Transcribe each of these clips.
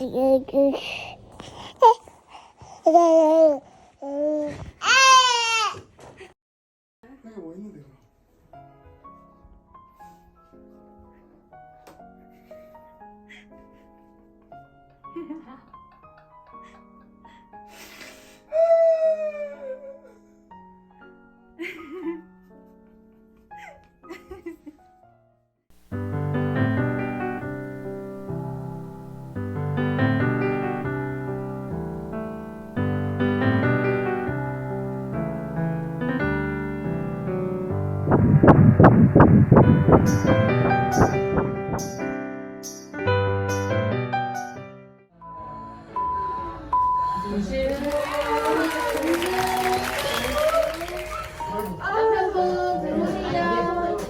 여기 뭐 있는데 그럼?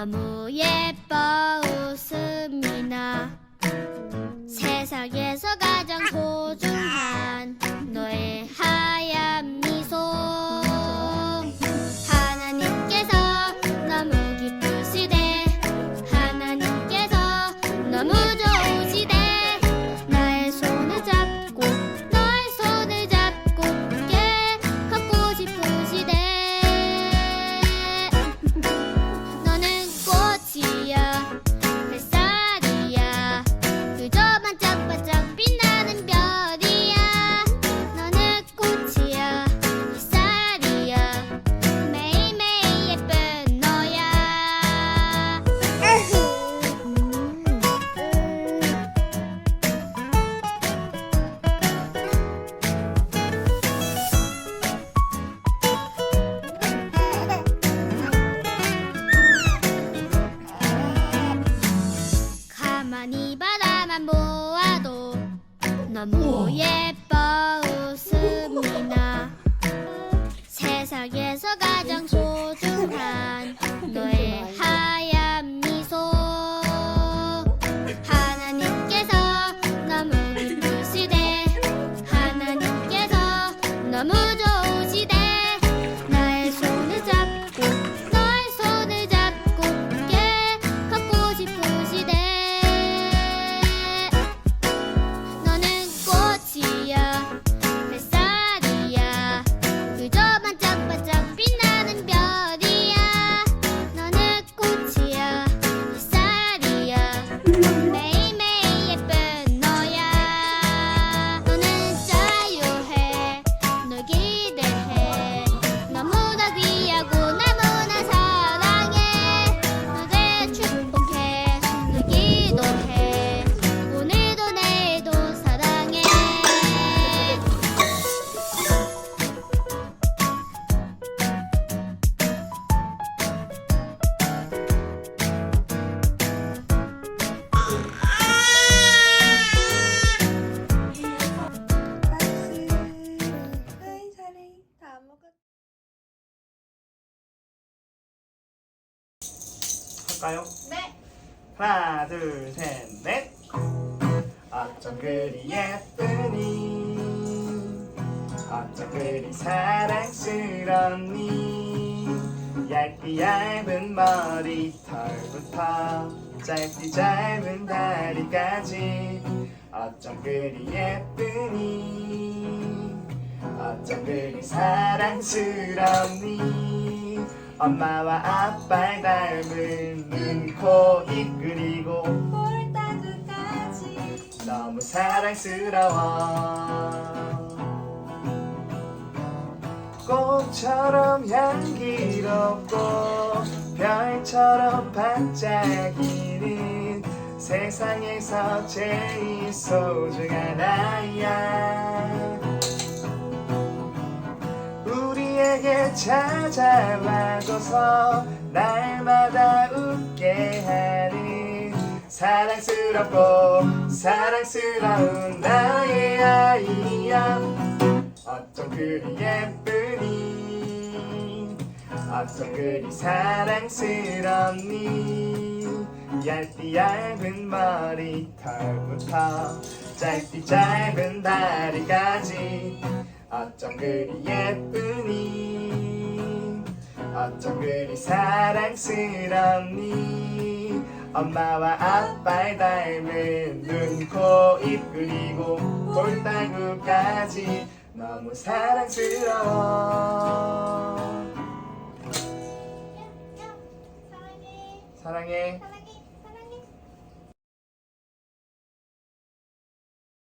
너무 예뻐 웃음이 나 세상에서 보아도 너무 예뻐 먹었 할까요? 네 하나, 둘, 셋, 넷. 어쩜 그리 예쁘니? 어쩜 그리 사랑스럽니? 얇디 얇은 머리털부터 짧디 짧은 다리까지 어쩜 그리 예쁘니? 어쩜 그리 사랑스럽니? 엄마와 아빠를 닮은 눈, 코, 입 그리고 볼따구까지. 너무 사랑스러워. 꽃처럼 향기롭고 별처럼 반짝이는 세상에서 제일 소중한 아이야 찾아와줘서 날마다 웃게 하는 사랑스럽고 사랑스러운 나의 아이야. 어쩜 그리 예쁘니? 어쩜 그리 사랑스럽니? 얇디 얇은 머리털부터 짧디 짧은 다리까지. 어쩜 그리 예쁘니 어쩜 그리 사랑스럽니? 엄마와 아빠의 닮은 눈, 코, 입 그리고 볼따구까지 너무 사랑스러워. 사랑해